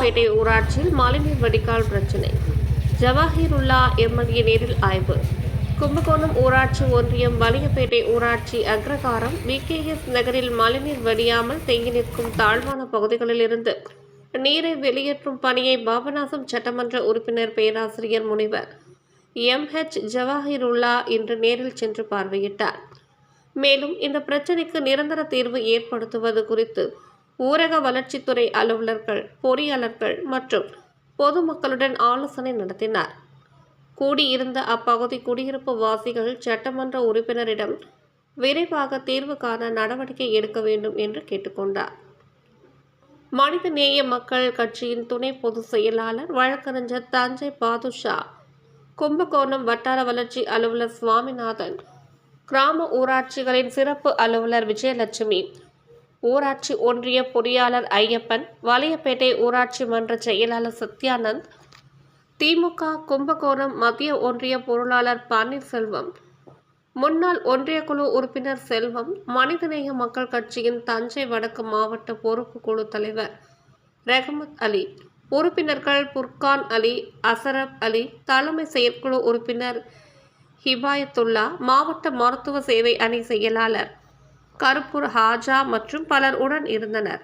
பேட்டை ஊராட்சியில் மழைநீர் வடிகால் பிரச்சினை. ஜவாஹிருல்லா எம்எல்ஏ நேரில் ஆய்வு. கும்பகோணம் ஊராட்சி ஒன்றியம் வலியப்பேட்டை ஊராட்சி அக்ரகாரம் விகேஎஸ் நகரில் மழைநீர் வடியாமல் தேங்கி நிற்கும் தாழ்வான பகுதிகளில் இருந்து நீரை வெளியேற்றும் பணியை பாபநாசம் சட்டமன்ற உறுப்பினர் பேராசிரியர் முனைவர். எம்ஹெச் ஜவாஹிருல்லா இன்று நேரில் சென்று பார்வையிட்டார். மேலும் இந்த பிரச்சினைக்கு நிரந்தர தீர்வு ஏற்படுத்துவது குறித்து ஊரக வளர்ச்சித்துறை அலுவலர்கள் பொறியாளர்கள் மற்றும் பொதுமக்களுடன் ஆலோசனை நடத்தினார். கூடியிருந்த அப்பகுதி குடியிருப்பு வாசிகள் சட்டமன்ற உறுப்பினரிடம் விரைவாக தீர்வு காண நடவடிக்கை எடுக்க வேண்டும் என்று கேட்டுக்கொண்டார். மனிதநேய மக்கள் கட்சியின் துணை பொதுச் செயலாளர் வழக்கறிஞர் தஞ்சை பாதுஷா கும்பகோணம் வட்டார வளர்ச்சி அலுவலர் சுவாமிநாதன் கிராம ஊராட்சிகளின் சிறப்பு அலுவலர் விஜயலட்சுமி. ஊராட்சி ஒன்றிய பொறியாளர் ஐயப்பன் வலையப்பேட்டை ஊராட்சி மன்ற செயலாளர் சத்யானந்த் திமுக கும்பகோணம் மத்திய ஒன்றிய பொருளாளர் பன்னீர்செல்வம் முன்னாள் ஒன்றிய குழு உறுப்பினர் செல்வம் மனிதநேய மக்கள் கட்சியின் தஞ்சை வடக்கு மாவட்ட பொறுப்பு குழு தலைவர் ரெஹமத் அலி உறுப்பினர்கள் புர்கான் அலி அசரப் அலி தலைமை செயற்குழு உறுப்பினர் ஹிபாயத்துல்லா மாவட்ட மருத்துவ சேவை அணி செயலாளர் கருப்பூர் ஹாஜா மற்றும் பலர் உடன் இருந்தனர்.